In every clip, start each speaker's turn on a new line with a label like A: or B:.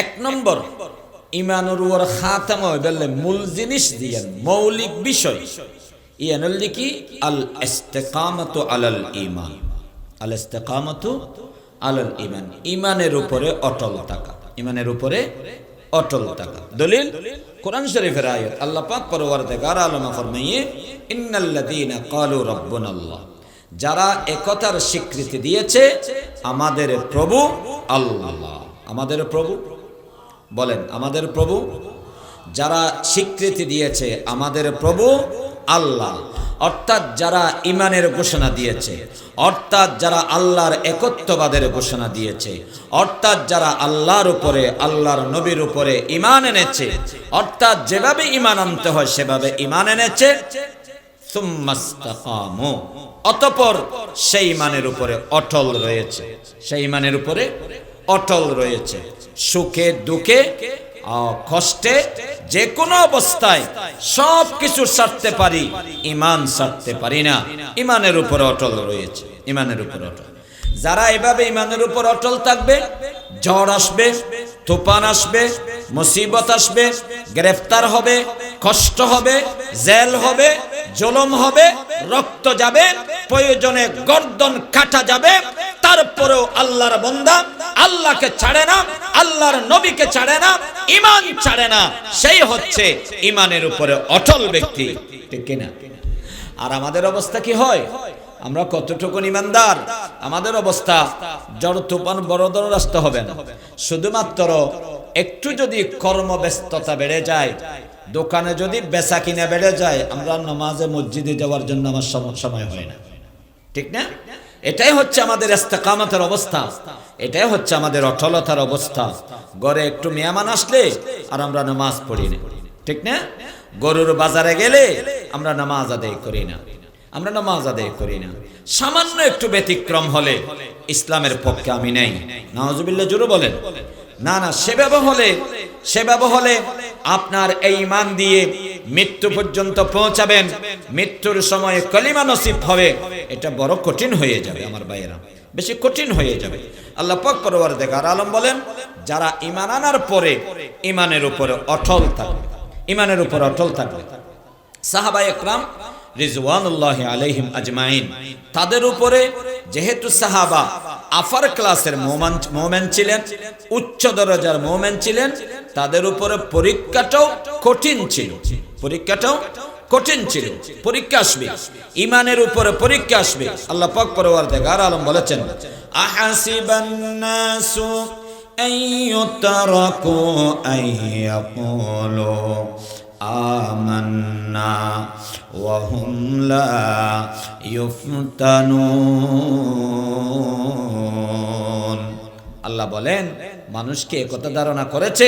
A: এক নম্বর, ইমানুর ওর খাতাম বললে মূল জিনিস দিয়েন মৌলিক বিষয়। ইয়ান হল কি? আল ইস্তেকামত আলাল ইমান আল ইস্তেকামত আলাল ইমান ইমানের উপরে অটল থাকা। ইমানের উপরে অটল থাকা। দলিল, কোরআন শরীফের আয়াত আল্লাহ পাক পরওয়ারদিগার আলমা ফরমাইয়ে, ইন্নাল্লাযীনা ক্বালু রাব্বুনাল্লাহ, যারা একতার স্বীকৃতি দিয়েছে, আমাদের প্রভু আল্লাহ। আমাদের প্রভু বলেন, আমাদের প্রভু? যারা স্বীকৃতি দিয়েছে, আমাদের প্রভু আল্লাহ। অর্থাৎ যারা ইমানের ঘোষণা দিয়েছে, অর্থাৎ যারা আল্লাহর একত্ববাদের ঘোষণা দিয়েছে, অর্থাৎ যারা আল্লাহর উপরে, আল্লাহর নবীর উপরে ইমান এনেছে, অর্থাৎ যেভাবে ইমান আনতে হয়, সেভাবে ইমান এনেছে। অতঃপর সেই মানের উপরে অটল রয়েছে। সেই মানের উপরে অটল রয়েছে। সুখে, দুঃখে কষ্টে যে কোনো অবস্থায় সব কিছু ছাড়তে পারি, ইমান ছাড়তে পারি না। ইমানের উপর অটল রয়েছে, ইমানের উপর অটল। যারা এভাবে ইমানের উপর অটল থাকবে, ঝড় আসবে, তুফান আসবে, মুসিবত আসবে, গ্রেফতার হবে, কষ্ট হবে, জেল হবে, জলম হবে, রক্ত যাবে প্রয়োজনে গর্দন কাটা যাবে, তারপরেও আল্লাহর বন্দা আল্লাহকে ছাড়ে না, আল্লাহর নবীকে ছাড়ে না ইমান ছাড়ে না। সেই হচ্ছে ইমানের উপরে অটল ব্যক্তি। কিনা? আর আমাদের অবস্থা কি হয়? আমরা কতটুকু ইমানদার আমাদের অবস্থা জড় তুফান, বড় রাস্তা হবে না। শুধুমাত্র একটু যদি কর্মব্যস্ততা বেড়ে যায়, দোকানে যদি বেচা কিনা বেড়ে যায়, আমরা নামাজে মসজিদে যাওয়ার জন্য আমার সময় হয় না। ঠিক না? এটাই হচ্ছে আমাদের ইস্তেকামতের অবস্থা। এটাই হচ্ছে আমাদের অটলতার অবস্থা। ঘরে একটু মেহমান আসলে আর আমরা নামাজ পড়ি না। ঠিক না? গরুর বাজারে গেলে আমরা নামাজ আদায় করি না। আমরা নামাজ আদায় করি না। সামান্য একটু ব্যতিক্রম হলে ইসলামের পক্ষে আমি নেই। নওয়াজুবিল্লাহ জুরু বলেন। না না, সেভাবে হলে সেভাবে হলে আপনার এই ইমান দিয়ে মৃত্যু পর্যন্ত পৌঁছাবেন। মৃত্যুর সময় কলিমা নসিব হবে। এটা বড় কঠিন হয়ে যাবে আমার ভাইয়েরা। বেশি কঠিন হয়ে যাবে। আল্লাহ পাক পরওয়ার দেখার আলম বলেন, যারা ইমান আনার পরে ইমানের উপরে অটল থাকবে ইমানের উপর অটল থাকবে। সাহাবা একরাম রিজওয়ানুল্লাহ আলাইহিম আজমাইন, তাদের উপরে যেহেতু সাহাবা আফার ক্লাসের মোমেন ছিলেন, উচ্চ দরজার মোমেন ছিলেন, তাদের উপরে পরীক্ষাটাও কঠিন ছিল। পরীক্ষাটাও কঠিন ছিল। পরীক্ষা আসবে। ইমানের উপরে পরীক্ষা আসবে। আল্লাহ পাক পরওয়ার দেখার আলম বলেছেন, আহাসিবান্নাসু আইয়ুতারাকু আইয়াকুলু আমান্না ওয়া হুম লা ইউফতানুন আল্লাহ বলেন মানুষকে একথা ধারণা করেছে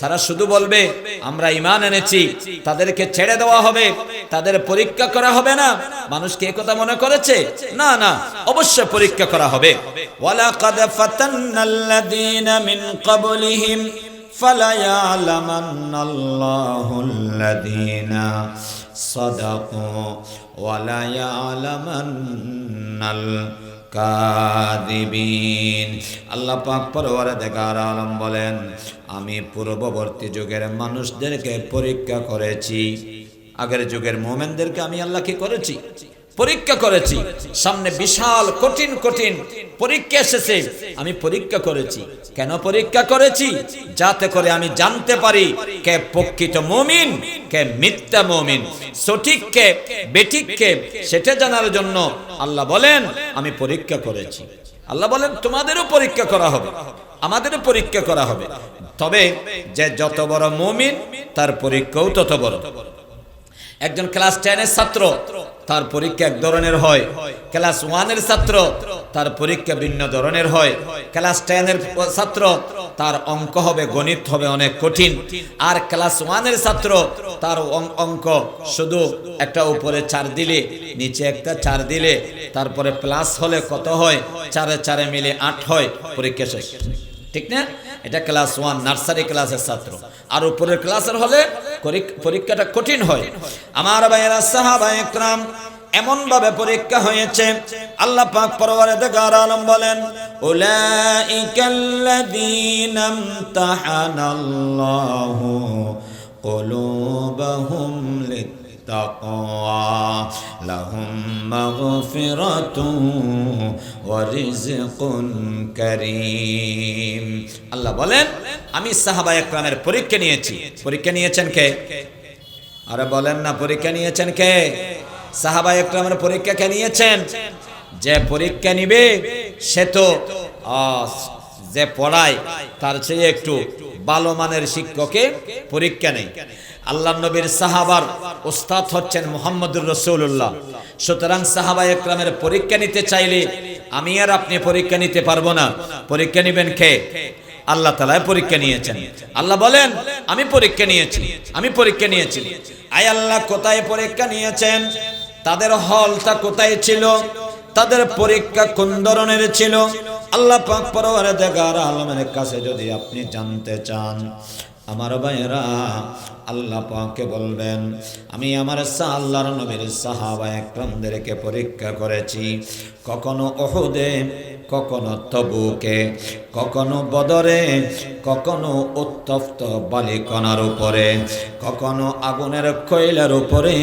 A: তারা শুধু বলবে আমরা ইমান এনেছি তাদেরকে ছেড়ে দেওয়া হবে তাদের পরীক্ষা করা হবে না মানুষকে একথা মনে করেছে না না অবশ্যই পরীক্ষা করা হবে ওয়ালাকাদ ফাতান্নাল্লাযীনা মিন ক্বাবলিহিম فليعلمن الله الذين صدقوا وليعلمن কাদিবিন আল্লাহ পাক পরওয়ারে দেখার আলম বলেন, আমি পূর্ববর্তী যুগের মানুষদেরকে পরীক্ষা করেছি। আগের যুগের মোমেনদেরকে আমি আল্লাহকে করেছি? পরীক্ষা করেছি। সামনে বিশাল, কঠিন কঠিন পরীক্ষা এসেছে। আমি পরীক্ষা করেছি। কেন পরীক্ষা করেছি? যাতে করে আমি জানতে পারি কে প্রকৃত মমিন, কে মিথ্যা মমিন। সঠিক কে, বেঠিক কে, সেটা জানার জন্য আল্লাহ বলেন, আমি পরীক্ষা করেছি। আল্লাহ বলেন, তোমাদেরও পরীক্ষা করা হবে। আমাদেরও পরীক্ষা করা হবে। তবে যে যত বড় মমিন, তার পরীক্ষাও তত বড়। একজন ক্লাস টেনের ছাত্র, তার পরীক্ষা এক ধরনের হয়। ক্লাস ওয়ানের ছাত্র, তার পরীক্ষা ভিন্ন ধরনের হয়। ক্লাস টেনের ছাত্র, তার অঙ্ক হবে গণিত হবে অনেক কঠিন। আর ক্লাস ওয়ানের ছাত্র, তার অঙ্ক শুধু একটা উপরে চার দিলে, নিচে একটা চার দিলে, তারপরে প্লাস হলে কত হয়? চারে চারে মিলে আট হয়। পরীক্ষা শেষ। ঠিক না? এটা ক্লাস ওয়ান নার্সারি ক্লাসের ছাত্র। আর উপরের ক্লাসের হলে পরীক্ষাটা কঠিন হয়। আমার ভাইয়েরা, সাহাবা একরাম এমন ভাবে পরীক্ষা হয়েছে। আল্লাহ পাক পরওয়ারদিগার আলম বলেন উলাইকাল্লাযীনা ইমতাহানাল্লাহু কুলুবাহুম লিত للتقوى لهم مغفرة ورزق كريم আল্লাহ বলেন আমি সাহাবা একরামের পরীক্ষা নিয়েছি পরীক্ষা নিয়েছেন কে আরে বলেন না পরীক্ষা নিয়েছেন কে সাহাবা একরামের পরীক্ষা কে নিয়েছেন যে পরীক্ষা নিবে সে তো আহ, যে পড়ায় তার চেয়ে একটু ভালো মানের শিক্ষকে পরীক্ষা নেই আল্লাহ নবীর সাহাবার ওস্তাদ হচ্ছেন মোহাম্মদুর রসুল্লাহ সুতরাং সাহাবা একরামের পরীক্ষা নিতে চাইলে আমি আর আপনি পরীক্ষা নিতে পারব না। পরীক্ষা নিবেন কে? আল্লাহ তালায় পরীক্ষা নিয়েছেন। আল্লাহ বলেন, আমি পরীক্ষা নিয়েছি, আমি পরীক্ষা নিয়েছি। আয় আল্লাহ, কোথায় পরীক্ষা নিয়েছেন? তাদের হলটা কোথায় ছিল? তাদের পরীক্ষা কোন ধরনের ছিল? আল্লাহ পাক পরওয়ারে আলমের কাছে যদি আপনি জানতে চান, আমার ভাইয়েরা আল্লাহ পাকে বলবেন, আমি আমার আল্লাহর নবীর সাহাবা একরামদেরকে পরীক্ষা করেছি। কখনো ওহুদে কখনো তবুকে, কখনো বদরে, কখনো উত্তপ্ত বালিকণার উপরে, কখনো আগুনের কয়লার উপরে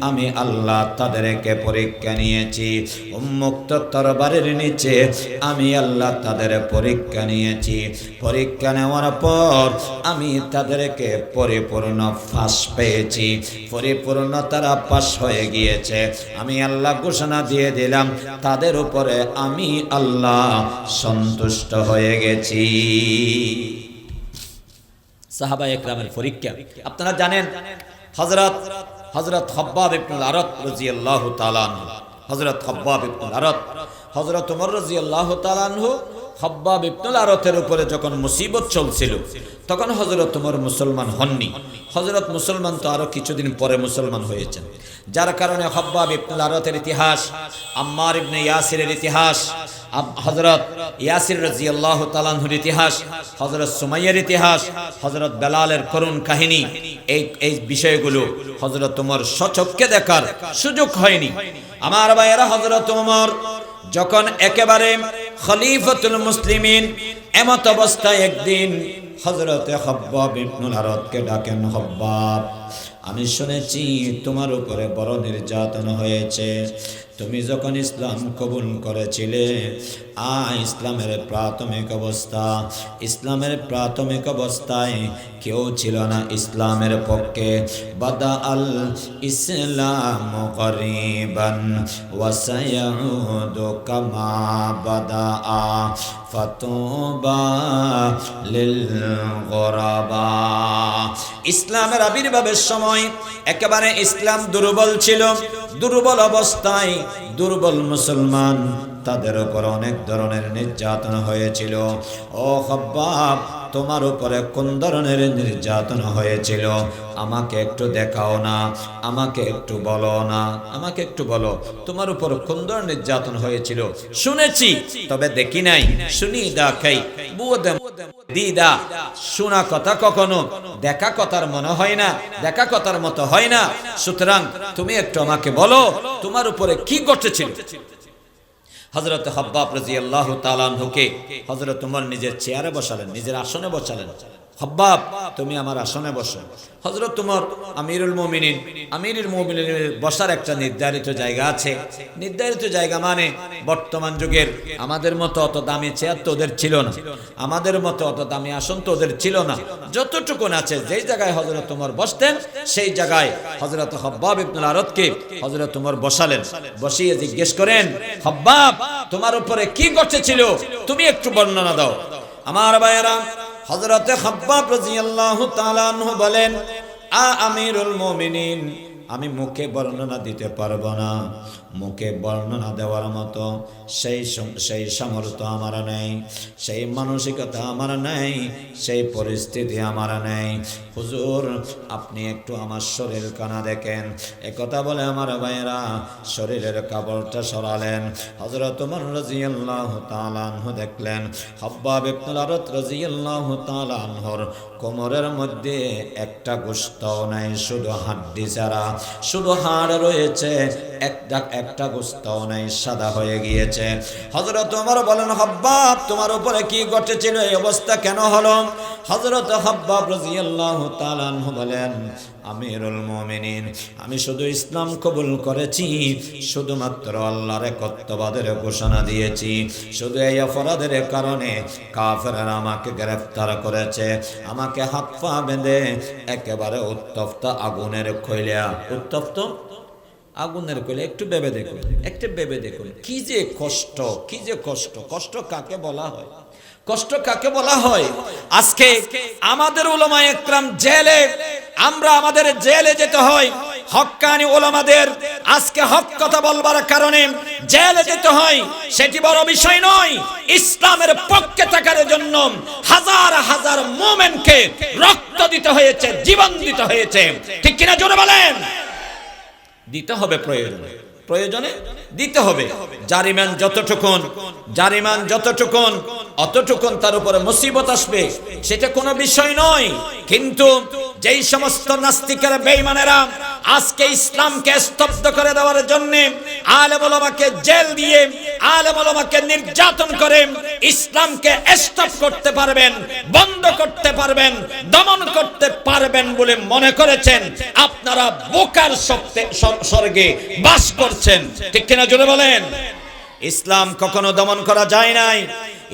A: আমি আল্লাহ তাদেরকে পরীক্ষা নিয়েছি। উন্মুক্ত তরবারের নিচে আমি আল্লাহ তাদের পরীক্ষা নিয়েছি। পরীক্ষা নেওয়ার পর আমি তাদেরকে পরিপূর্ণ ফাঁস পেয়েছি। পরিপূর্ণ তারা পাশ হয়ে গিয়েছে। আমি আল্লাহ ঘোষণা দিয়ে দিলাম, তাদের উপরে আমি আল্লাহ সন্তুষ্ট হয়ে গেছি। সাহাবা একরামের পরীক্ষা। আপনারা জানেন হজরত হজরত হব্বাব ইবনুল আরত রাদিয়াল্লাহু তাআলা আনহু হজরত হব্বাব ইবনুল আরত হজরত রাদিয়াল্লাহু তাআলা আনহু হব্বাব ইবনুল আরতের উপরে যখন মুসিবত চলছিল, তখন হজরত ওমর মুসলমান হননি। হজরত মুসলমান তো আরও কিছুদিন পরে মুসলমান হয়েছেন। যার কারণে হব্বা ইবনুল আরতের ইতিহাস, আম্মার ইবনে ইয়াসিরের ইতিহাস হজরত ইয়াসির রাজিয়াল্লাহ তালানহুর ইতিহাস হজরত সুমাইয়ের ইতিহাস হজরত বেলালের করুণ কাহিনী, এই এই বিষয়গুলো হজরত তোমার সচক্ষে দেখার সুযোগ হয়নি। আমার ভাইয়েরা হজরত তোমার যখন একেবারে খলিফতুল মুসলিমিন, এমত অবস্থায় একদিন হজরতে হব্বাব ইবনুল আরদকে ডাকেন হব্বাব আমি শুনেছি তোমার উপরে বড় নির্যাতন হয়েছে। তুমি যখন ইসলাম কবুল করেছিলে আ ইসলামের প্রাথমিক অবস্থা, ইসলামের প্রাথমিক অবস্থায় কেউ ছিল না ইসলামের পক্ষে। বাদা আল ইসলাম করিবান কামা বাদা আ ইসলামের আবির্ভাবের সময় একেবারে ইসলাম দুর্বল ছিল। দুর্বল অবস্থায় দুর্বল মুসলমান তাদের উপর অনেক ধরনের নির্যাতন হয়েছিল। ও হব্বাব তোমার উপরে কোন ধরনের নির্যাতন হয়েছিল? আমাকে একটু দেখাও না, আমাকে একটু বলো না, আমাকে একটু বলো, তোমার উপর কোন ধরনের নির্যাতন হয়েছিল? শুনেছি, তবে দেখি নাই। শুনি দেখাই দিদা শোনা কথা কখনো, দেখা কথার মনে হয় না, দেখা কথার মতো হয় না। সুতরাং তুমি একটু আমাকে বলো, তোমার উপরে কি ঘটেছিল? হজরত হব্বাব রাজি আল্লাহ তালানহুকে হজরত উমর নিজের চেয়ারে বসালেন নিজের আসনে বসালেন। হব্বাব তুমি আমার আসনে বসো। হজরত তোমার আমিরুল মমিনিন, আমিরুল মমিনের বসার একটা নির্ধারিত জায়গা আছে। নির্ধারিত জায়গা মানে বর্তমান যুগের আমাদের মতো অত দামি চেয়ার তো ওদের ছিল না। আমাদের মতো অত দামি আসন তো ওদের ছিল না। যতটুকুন আছে, যেই জায়গায় হজরত তোমার বসতেন, সেই জায়গায় হজরত হব্বাব ইবনুল আরতকে হজরত তোমার বসালেন। বসিয়ে জিজ্ঞেস করেন হব্বাব তোমার উপরে কি ঘটেছিল তুমি একটু বর্ণনা দাও। আমার ভাইয়েরা হজরতে হব্বা প্রজিয়াল্লাহু তাআলা বলেন আ আমিরুল মুমিনিন আমি মুখে বর্ণনা দিতে পারব না। মুখে বর্ণনা দেওয়ার মতো সেই সেই সামর্থ্য আমার নেই, সেই মানসিকতা আমার নেই, সেই পরিস্থিতি আমার নেই। হুজুর, আপনি একটু আমার শরীর কানা দেখেন। একথা বলে আমার ভাইয়েরা শরীরের কাপড়টা সরালেন। হজরত উমর রাজিয়াল্লাহু তাআলা আনহু দেখলেন। হব্বাব ইবনুল আরত রাজিয়াল্লাহু তাআলা আনহুর কোমরের মধ্যে একটা গোশত নাই, শুধু হাড্ডি ছাড়া। শুধু হাড় রয়েছে। একটা একটা গোস্তাও নাই, সাদা হয়ে গিয়েছে। হজরত তোমার বলেন, হব্বাব, তোমার উপরে কি ঘটেছিল এই অবস্থা কেন হলো? হজরত হব্বাব রাজিয়াল্লাহু তাআলা বলেন, আমিরুল মুমিনিন, আমি শুধু ইসলাম কবুল করেছি, শুধুমাত্র আল্লাহর একত্ববাদের ঘোষণা দিয়েছি। শুধু এই অপরাধের কারণে কাফেররা আমাকে গ্রেফতার করেছে। আমাকে হাত পা বেঁধে একেবারে উত্তপ্ত আগুনের খৈলিয়া উত্তপ্ত? আগুনের কইলে, একটু ভেবে দেখুন, একটু ভেবে দেখুন, কি যে কষ্ট, কি যে কষ্ট কষ্ট কাকে বলা হয়? কষ্ট কাকে বলা হয়? আজকে আমাদের ওলামা একরাম জেলে, আমরা আমাদের জেলে যেতে হয় হক্কানি ওলামাদের আজকে হক কথা বলবার কারণে জেলে যেতে হয়, সেটি বড় বিষয় নয়, ইসলামের পক্ষে থাকার জন্য হাজার হাজার মোমেনকে রক্ত দিতে হয়েছে, জীবন দিতে হয়েছে। ঠিক কিনা জোরে বলেন? দিতে হবে প্রয়োজনে। প্রয়োজনে দিতে হবে। জারিমান যতটুকুন জারিমান যতটুকুন, অতটুকুন তার উপরে মুসিবত আসবে, সেটা কোনো বিষয় নয়। কিন্তু যেই সমস্ত নাস্তিকের বেঈমানেরা আজকে ইসলামকে স্তব্ধ করে দেওয়ার জন্য আলেম ওলামাকে জেল দিয়ে আলেম ওলামাকে নির্যাতন করে ইসলামকে স্টপ করতে পারবেন, বন্ধ করতে পারবেন, দমন করতে পারবেন বলে মনে করেছেন। আপনারা বোকার স্বর্গে বাস করছেন। ঠিক কিনা জোরে বলেন? ইসলাম কখনো দমন করা যায় নাই।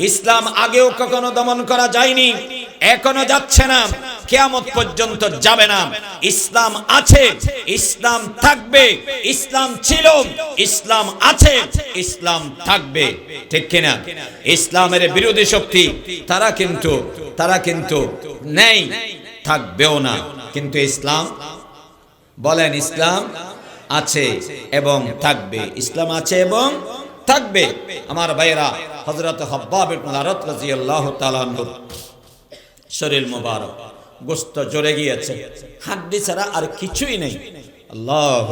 A: ইসলাম আগেও কখনো দমন করা যায়নি। এখনও যাচ্ছে না। কেয়ামত পর্যন্ত যাবে না। ইসলাম আছে, ইসলাম থাকবে। ইসলাম ছিল, ইসলাম আছে, ইসলাম থাকবে। ঠিক কিনা? ইসলামের বিরোধী শক্তি, তারা কিন্তু তারা কিন্তু নেই, থাকবেও না। কিন্তু ইসলাম, বলেন ইসলাম আছে এবং থাকবে। ইসলাম আছে এবং থাকবে। আমার ভাইয়েরা হজরত হব্বাব তাআলা আনহু শরীর মোবারক, গোস্ত জড়ে গিয়েছে, হাড্ডি ছাড়া আর কিছুই নেই। আল্লাহ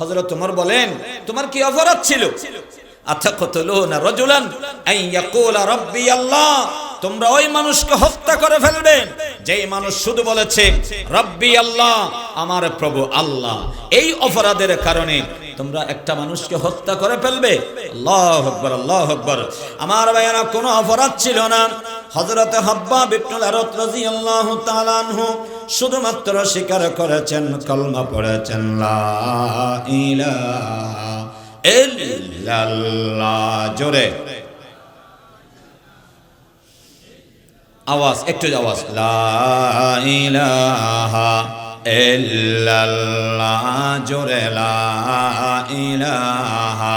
A: হযরত ওমর বলেন, তোমার কি অপরাধ ছিল? আচ্ছা কতলুনা রাজুলান, আন ইয়াকুলা রাব্বি আল্লাহ। তোমরা ওই মানুষকে হত্যা করে ফেলবে। যেই মানুষ শুধু বলেছে, রব্বি আল্লাহ, আমার প্রভু আল্লাহ। এই অপরাধের কারণে তোমরা একটা মানুষকে হত্যা করে ফেলবে। আল্লাহ আকবার আল্লাহ আকবার। আমার ভাইয়েরা, কোনো অপরাধ ছিল না। হযরত হাব্বা বিবনুল আরত রাদিয়াল্লাহু তাআলা আনহু শুধুমাত্র স্বীকার করেছেন, কলমা পড়েছেন জোরে। আওয়াজ, একটু আওয়াজ। লা ইলাহা ইল্লাল্লাহ। জোরে, লা ইলাহা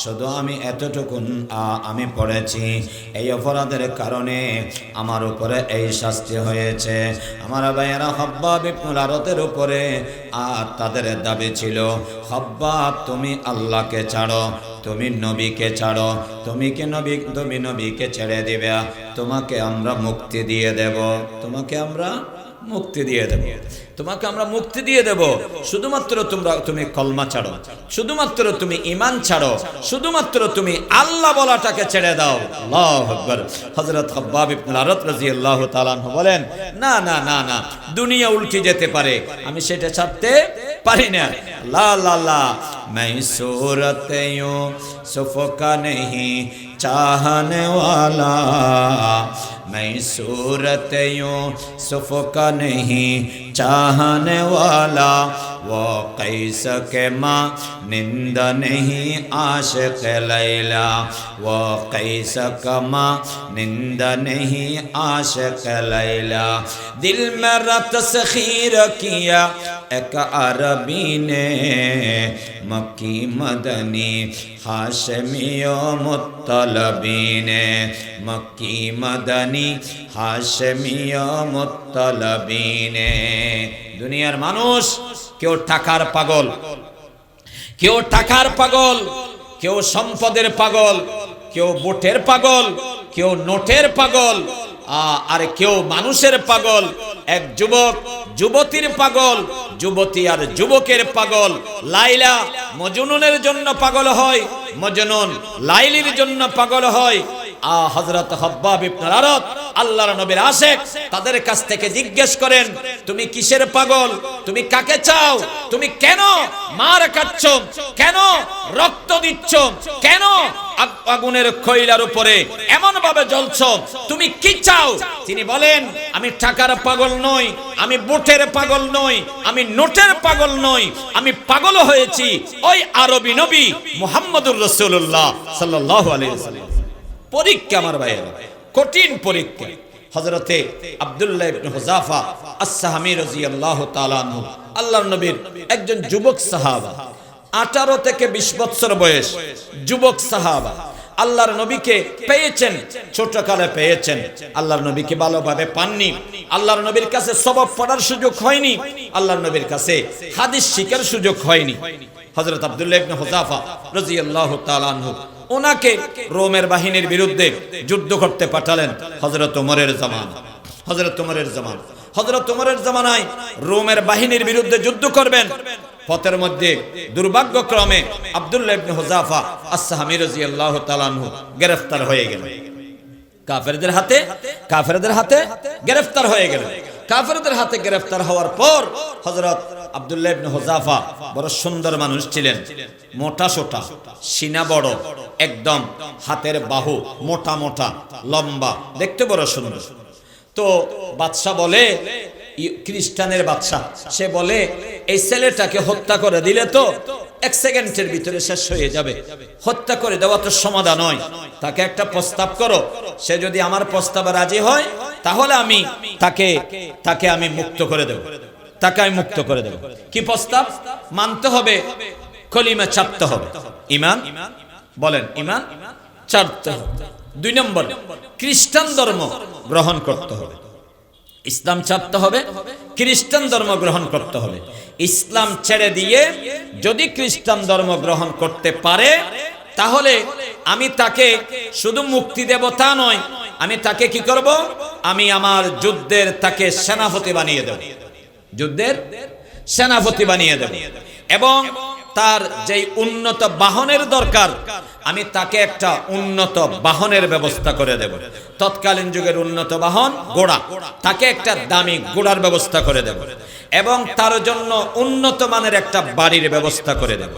A: শুধু আমি এতটুকুন আমি পড়েছি। এই অপরাধের কারণে আমার উপরে এই শাস্তি হয়েছে। আমার ভাইয়েরা হব্বাব ইবনুল আরতের উপরে আর তাদের দাবি ছিল হব্বাব তুমি আল্লাহকে ছাড়ো, তুমি নবীকে ছাড়ো, তুমি কে নবী, তুমি নবীকে ছেড়ে দিবে? তোমাকে আমরা মুক্তি দিয়ে দেব। তোমাকে আমরা মুক্তি দিয়ে দেব। তোমাকে আমরা মুক্তি দিয়ে দেব। শুধুমাত্র তোমরা তুমি কলমা ছাড়ো। শুধুমাত্র তুমি ইমান ছাড়ো। শুধুমাত্র তুমি আল্লাহ বলাটাকে ছেড়ে দাও। আল্লাহু ইবনে আরত রাদিয়াল্লাহু তাআলা বলেন, না না না না। দুনিয়া উল্টে যেতে পারে। আমি সেটা ছাড়তে পারি না। লা লা লা। میں صورت یوں صف کا نہیں چاہنے والا۔ میں صورت یوں صف کا نہیں چاہنے والا۔ وہ قیس کے ماں نند نہیں، عاشق لیلا وہ قیس کا ماں نند نہیں، عاشق لیلا دل میں رت سخیر کیا এক আরবিনে মকি মক্কি মদনী হাশমিও মুতলবি নে মক্কি মদনী দুনিয়ার মানুষ কেউ টাকার পাগল, কেউ টাকার পাগল, কেউ সম্পদের পাগল, কেউ বোটের পাগল, কেউ নোটের পাগল আর কেউ মানুষের পাগল, এক যুবক, যুবতীর পাগল, যুবতী আর যুবকের পাগল। লাইলা মজনুনের জন্য পাগল হয়, মজনুন লাইলির জন্য পাগল হয় আ আশেক, তাদের কাছ থেকে জিজ্ঞেস করেন, তুমি কিসের কাকে চাও? তুমি কেন মার কেন রক্ত দিচ্ছ? কেন আগুনের খৈলার উপরে এমন ভাবে জ্বলছ? তুমি কি চাও? তিনি বলেন, আমি টাকার পাগল নই, আমি বুটের পাগল নই, আমি নোটের পাগল নই, আমি পাগল হয়েছি ওই আরবি নবী মুহাম্মদুর রাসূলুল্লাহ পরীক্ষা আমার ভাইয়েরা। কঠিন পরীক্ষা। হযরতে আব্দুল্লাহ ইবনে হুযাফা আস-সাহামী রাদিয়াল্লাহু তাআলা আনহু। আল্লাহর নবীর একজন যুবক সাহাবা। 18 থেকে 20 বছর বয়স যুবক সাহাবা। আল্লাহর নবীকে পেয়েছেন, ছোটকালে পেয়েছেন। আল্লাহর নবীকে ভালোভাবে পাননি। আল্লাহর নবীর কাছে সবব পড়ার সুযোগ হয়নি। আল্লাহর নবীর কাছে হাদিস শিখার সুযোগ হয়নি। হযরত আব্দুল্লাহ ইবনে হুযাফা রাদিয়াল্লাহু তাআলা আনহু ওনাকে রোমের বাহিনীর বিরুদ্ধে যুদ্ধ করতে পাঠালেন হযরত ওমরের জামান। হযরত ওমরের জামান। হযরত ওমরের জামানায় রোমের বাহিনীর বিরুদ্ধে যুদ্ধ করবেন। পথের মধ্যে দুর্ভাগ্যক্রমে আব্দুল্লাহ ইবনে হুযাফা আস-সাহামী রাদিয়াল্লাহু তাআলা আনহু গ্রেফতার হয়ে গেল কাফেরদের হাতে কাফেরদের হাতে গ্রেফতার হয়ে গেল কাফেরদের হাতে গ্রেফতার হওয়ার পর হযরত আব্দুল্লাহ ইবনে বড় সুন্দর মানুষ ছিলেন। মোটা সোটা, সিনা বড়, একদম হাতের বাহু, মোটা মোটা, লম্বা, দেখতে বড় সুন্দর। তো বলে খ্রিস্টানের বাদশা সে বলে, এই ছেলেটাকে হত্যা করে দিলে তো এক সেকেন্ডের ভিতরে শেষ হয়ে যাবে। হত্যা করে দেওয়া তো সমাধান নয়। তাকে একটা প্রস্তাব করো। সে যদি আমার প্রস্তাবে রাজি হয়, তাহলে আমি তাকে তাকে আমি মুক্ত করে দেব। তাকে আমি মুক্ত করে দেব। কি প্রস্তাব? মানতে হবে, কলিমা চাপতে হবে। ইমান? বলেন, ইমান চাপতে হবে। দুই নম্বর, খ্রিস্টান ধর্ম গ্রহণ করতে হবে। ইসলাম ছাড়তে হবে, খ্রিস্টান ধর্ম গ্রহণ করতে হবে। ইসলাম ছেড়ে দিয়ে যদি খ্রিস্টান ধর্ম গ্রহণ করতে পারে, তাহলে আমি তাকে শুধু মুক্তি দেব তা নয়, আমি তাকে কি করব? আমি আমার যুদ্ধের তাকে সেনাপতি বানিয়ে দেব। যুদ্ধের সেনাপতি বানিয়ে দেব। এবং তার যেই উন্নত বাহনের দরকার, আমি তাকে একটা উন্নত বাহনের ব্যবস্থা করে দেব। তৎকালীন যুগের উন্নত বাহন গোড়া তাকে একটা দামি গোড়ার ব্যবস্থা করে দেব। এবং তার জন্য উন্নত মানের একটা বাড়ির ব্যবস্থা করে দেব।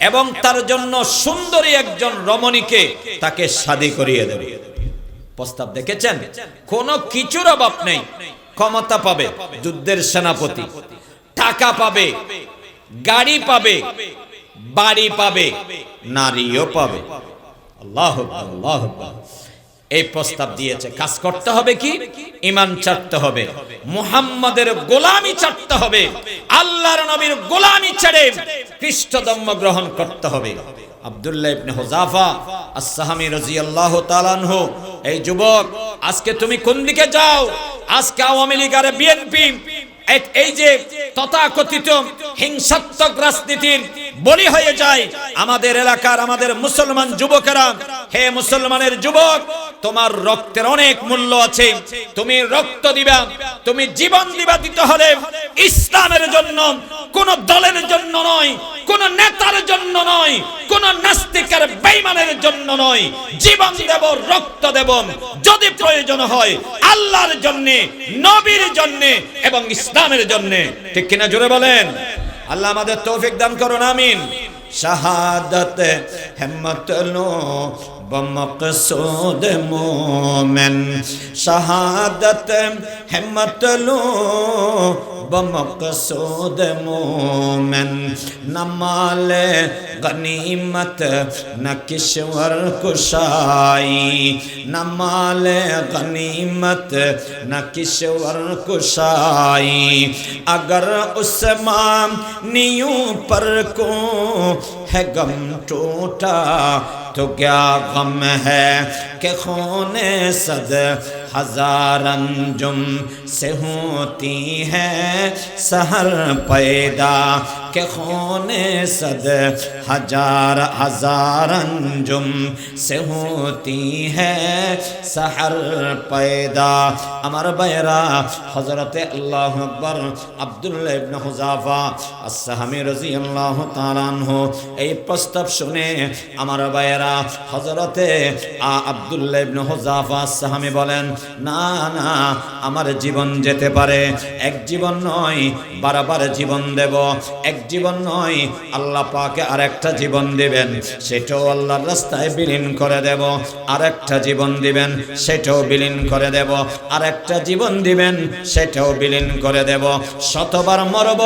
A: এবং তার জন্য সুন্দরী একজন রমণীকে তাকে শাদি করিয়ে দেব। প্রস্তাব দেখেছেন? কোনো কিছুর অভাব নেই। ক্ষমতা পাবে, যুদ্ধের সেনাপতি। টাকা পাবে, গাড়ি পাবে, বাড়ি পাবে, নারীও পাবে। আল্লাহ আল্লাহ এই প্রস্তাব দিয়েছে। কাজ করতে হবে কি? ইমান চাটতে হবে। মুহাম্মাদের গোলামি চাটতে হবে। আল্লাহর নবীর গোলামি ছেড়ে খ্রিস্ট ধর্ম গ্রহণ করতে হবে। আব্দুল্লাহ ইবনে হুযাফা আসসাহামি রাদিয়াল্লাহু তাআলা আনহু, এই যুবক, আজকে তুমি কোন দিকে যাও? আজকে আওয়ামী লীগ আর বিএনপি এই যে তথাকথিত হিংসাত্মক রাজনীতির বলি হয়ে যায় আমাদের এলাকার আমাদের মুসলমান যুবকেরা, হে মুসলমানের যুবক, তোমার রক্তের অনেক মূল্য আছে, তুমি রক্ত দিবা, তুমি জীবন দিবা দিতে হলে ইসলামের জন্য, কোন দলের জন্য নয়, কোন নেতার জন্য নয়, কোন নাস্তিকের বেঈমানের জন্য নয়, জীবন দেব, রক্ত দেব, যদি প্রয়োজন হয় আল্লাহর জন্য, নবীর জন্য এবং ইসলামের জন্য। ঠিক কিনা জোরে বলেন? আল্লাহ আমাদের তৌফিক দান করুন আমিন। শাহাদত হেম্মত بمقصود مومن شہادت ہمت لو بمقصود مومن نہ مال غنیمت نہ کشور کشائی نہ مال غنیمت نہ کشور کشائی اگر اس مام نیوں پر کو ہے غم ٹوٹا تو کیا غم ہے کہ خون صد ہزار انجم سے ہوتی ہے سحر پیدا के खोने सद हजार हजार अंजुम से होती है सहर पैदा আমার ভাইয়েরা হজরতে আল্লাহ আকবর আব্দুল্লাহ ইবনে হুজাফা আসসাহামি রাদিয়াল্লাহু তাআলা আনহু এই প্রস্তাব শুনে আমার ভাইয়েরা হজরতে আব্দুল্লাহ ইবনে হুজাফা আসসাহামি বলেন না না আমার জীবন যেতে পারে এক জীবন নয় বারবার জীবন দেব এক জীবন নয়, আল্লাহ পাকে আরেকটা জীবন দিবেন, সেটাও আল্লাহর রাস্তায় বিলীন করে দেব। আরেকটা জীবন দিবেন, সেটাও বিলীন করে দেব। আরেকটা জীবন দিবেন, সেটাও বিলীন করে দেব। শতবার মরব,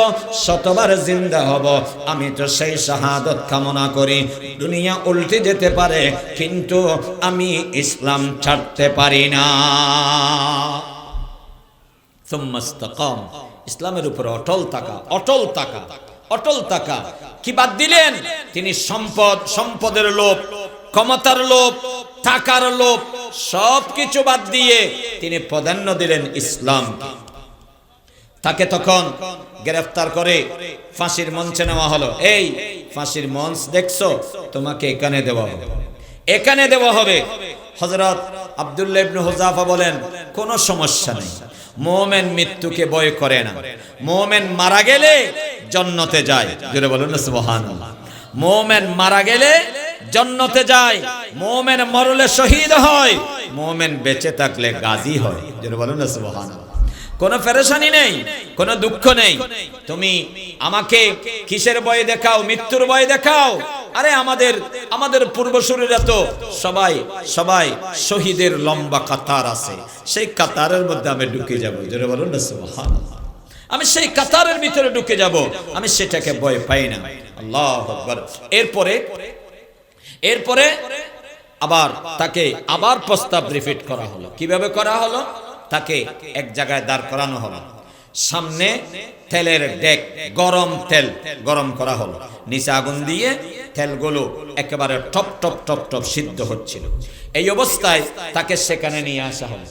A: শতবার জিন্দা হব, আমি তো সেই শাহাদত কামনা করি। দুনিয়া উল্টে যেতে পারে, কিন্তু আমি ইসলাম ছাড়তে পারি না। ইসলামের উপর অটল থাকা অটল থাকা। অটল থাকা। কি বাদ দিলেন? তিনি সম্পদ, সম্পদের লোভ, ক্ষমতার লোভ, টাকার লোভ সব কিছু বাদ দিয়ে তিনি প্রাধান্য দিলেন ইসলাম তাকে তখন গ্রেফতার করে ফাঁসির মঞ্চে নেওয়া হলো। এই ফাঁসির মঞ্চ দেখছ? তোমাকে এখানে দেওয়া হবে। এখানে দেওয়া হবে। হজরত আব্দুল্লাহ ইবনে হুজাফা বলেন, কোনো সমস্যা নেই। মোমেন মৃত্যুকে ভয় করে না। মোমেন মারা গেলে জন্নতে যায়। জোরে বলুন না, সুবহানাল্লাহ। মোমেন মারা গেলে জন্নতে যায়। মোমেন মরলে শহীদ হয়। মোমেন বেঁচে থাকলে গাজী হয়। জোরে বলুন না, সুবহানাল্লাহ। কোনো ফেরেশানি নেই, কোনো দুঃখ নেই। তুমি আমাকে কিসের বয়ে দেখাও, মৃত্যুর বয় দেখাও? আরে আমাদের আমাদের পূর্বসূরীরা তো সবাই সবাই শহীদের লম্বা কাতার আছে। সেই কাতারের মধ্যে আমি ঢুকে যাব। জোরে বলুন না, সুবহানাল্লাহ। আমি সেই কাতারের ভিতরে ঢুকে যাব। আমি সেটাকে ভয় পাই না। আল্লাহ এরপরে এরপরে আবার তাকে আবার প্রস্তাব রিপিট করা হলো। কীভাবে করা হলো? তাকে এক জায়গায় দাঁড় করানো হলো। সামনে তেলের ডেক, গরম তেল গরম করা হলো। নিচে আগুন দিয়ে তেলগুলো একেবারে টপ টপ টপ টপ সিদ্ধ হচ্ছিল। এই অবস্থায় তাকে সেখানে নিয়ে আসা হলো।